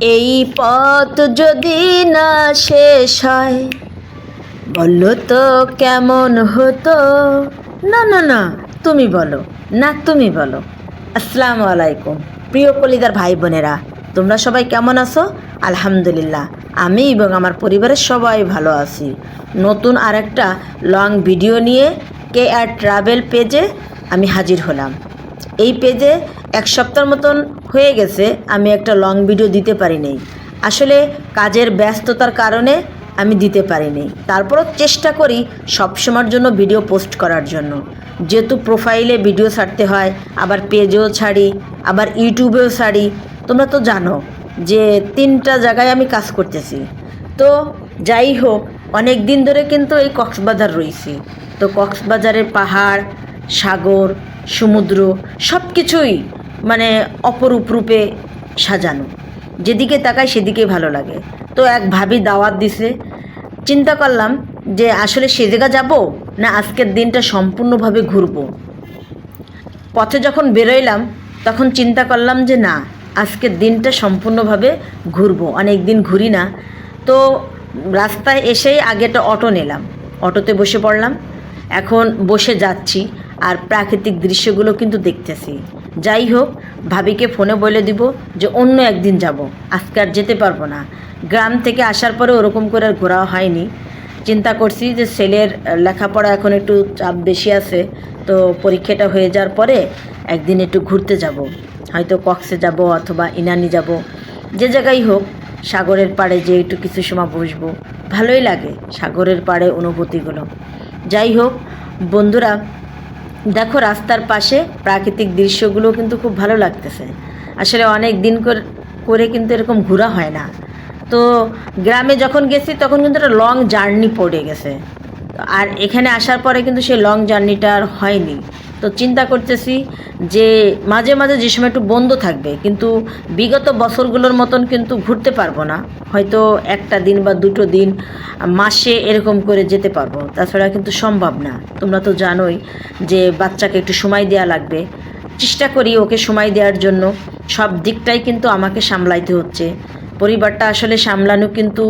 এই পথ যদি না শেষ হয়, বলো তো কেমন হতো? না না না, তুমি বলো, না, তুমি বলো। আসসালামু আলাইকুম, প্রিয় কলিদার ভাই বোনেরা, তোমরা সবাই কেমন আছো? আলহামদুলিল্লাহ, আমি এবং আমার পরিবারের সবাই ভালো আছি। নতুন আরেকটা লং ভিডিও নিয়ে কে আর ট্রাভেল পেজে আমি হাজির হলাম। এই পেজে এক সপ্তাহ মতন হয়ে গেছে, আমি একটা লং ভিডিও দিতে পারিনি আসলে কাজের ব্যস্ততার কারণে আমি দিতে পারিনি তারপরও চেষ্টা করি সবসময়ের জন্য ভিডিও পোস্ট করার জন্য। যেহেতু প্রোফাইলে ভিডিও ছাড়তে হয়, আবার পেজেও ছাড়ি, আবার ইউটিউবেও ছাড়ি, তোমরা তো জানো যে তিনটা জায়গায় আমি কাজ করতেছি। তো যাই হোক, অনেক দিন ধরে কিন্তু এই কক্সবাজার রয়েছি। তো কক্সবাজারের পাহাড়, সাগর, সমুদ্র সব কিছুই মানে অপরূপ রূপে সাজানো। যেদিকে তাকাই সেদিকে ভালো লাগে। তো এক ভাবি দাওয়াত দিছে। চিন্তা করলাম যে আসলে সে জায়গা যাব না আজকের দিনটা সম্পূর্ণভাবে ঘুরবো। পথে যখন বেরোইলাম, তখন চিন্তা করলাম যে না, আজকের দিনটা সম্পূর্ণভাবে ঘুরবো। অনেক দিন ঘুরি না। তো রাস্তায় এসেই আগে একটা অটো নিলাম। অটোতে বসে পড়লাম। এখন বসে যাচ্ছি। আর প্রাকৃতিক দৃশ্যগুলো কিন্তু দেখতেছি। যাই হোক, ভাবিকে ফোনে বলে দিব যে অন্য একদিন যাব। আজকে আর যেতে পারব না। গ্রাম থেকে আসার পরে ওরকম করে আর ঘোরা হয়নি। চিন্তা করছি যে ছেলের লেখাপড়া এখন একটু চাপ বেশি আছে, তো পরীক্ষাটা হয়ে যাওয়ার পরে একদিন একটু ঘুরতে যাব। হয়তো কক্সে যাব অথবা ইনানি যাব। যে জায়গায় হোক, সাগরের পাড়ে যে একটু কিছু সময় বসবো। ভালোই লাগে সাগরের পাড়ে অনুভূতিগুলো। যাই হোক, বন্ধুরা দেখো, রাস্তার পাশে প্রাকৃতিক দৃশ্যগুলো কিন্তু খুব ভালো লাগতেছে। আসলে অনেক দিন কর- কিন্তু এরকম ঘোরা হয় না। তো গ্রামে যখন গেছি, তখন কিন্তু একটা লং জার্নি পড়ে গেছে। আর এখানে আসার পরে কিন্তু সেই লং জার্নিটা আর হয়নি। তো চিন্তা করতেছি যে মাঝে মাঝে যে সময় একটু বন্ধ থাকবে, কিন্তু বিগত বছরগুলোর মতন কিন্তু ঘুরতে পারব না। হয়তো একটা দিন বা দুটো দিন, মাসে এরকম করে যেতে পারব। তাছাড়া কিন্তু সম্ভব না। তোমরা তো জানোই যে বাচ্চাকে একটু সময় দেওয়া লাগবে। চেষ্টা করি ওকে সময় দেওয়ার জন্য। সব দিকটাই কিন্তু আমাকে সামলাইতে হচ্ছে। পরিবারটা আসলে সামলানো কিন্তু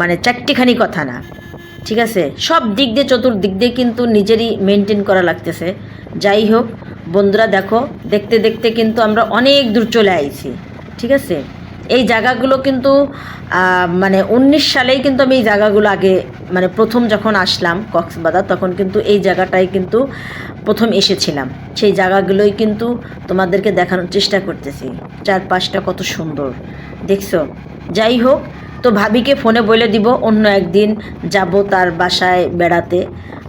মানে চারটিখানি কথা না। ঠিক আছে? সব দিক দিয়ে, চতুর্দিক দিয়ে কিন্তু নিজেরই মেনটেন করা লাগতেছে। যাই হোক, বন্ধুরা দেখো, দেখতে দেখতে কিন্তু আমরা অনেক দূর চলে আইছি, ঠিক আছে? এই জায়গাগুলো কিন্তু মানে উনিশ সালেই কিন্তু আমি এই জায়গাগুলো আগে মানে প্রথম যখন আসলাম কক্সবাজার, তখন কিন্তু এই জায়গাটাই কিন্তু প্রথম এসেছিলাম। সেই জায়গাগুলোই কিন্তু তোমাদেরকে দেখানোর চেষ্টা করতেছি। চারপাশটা কত সুন্দর, দেখছ? যাই হোক তো ভাবিকে ফোনে বলে দিব, অন্য একদিন যাব তার বাসায় বেড়াতে।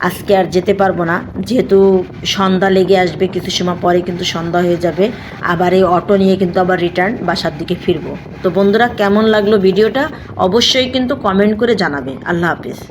আজকে আর যেতে পারব না। যেহেতু সন্ধ্যা লেগে আসবে কিছু সময় পরে কিন্তু সন্ধ্যা হয়ে যাবে। আবার এই অটো নিয়ে কিন্তু আবার রিটার্ন বাসার দিকে ফিরবো। তো বন্ধুরা, কেমন লাগল ভিডিওটা? অবশ্যই কিন্তু কমেন্ট করে জানাবে। আল্লাহ হাফিজ।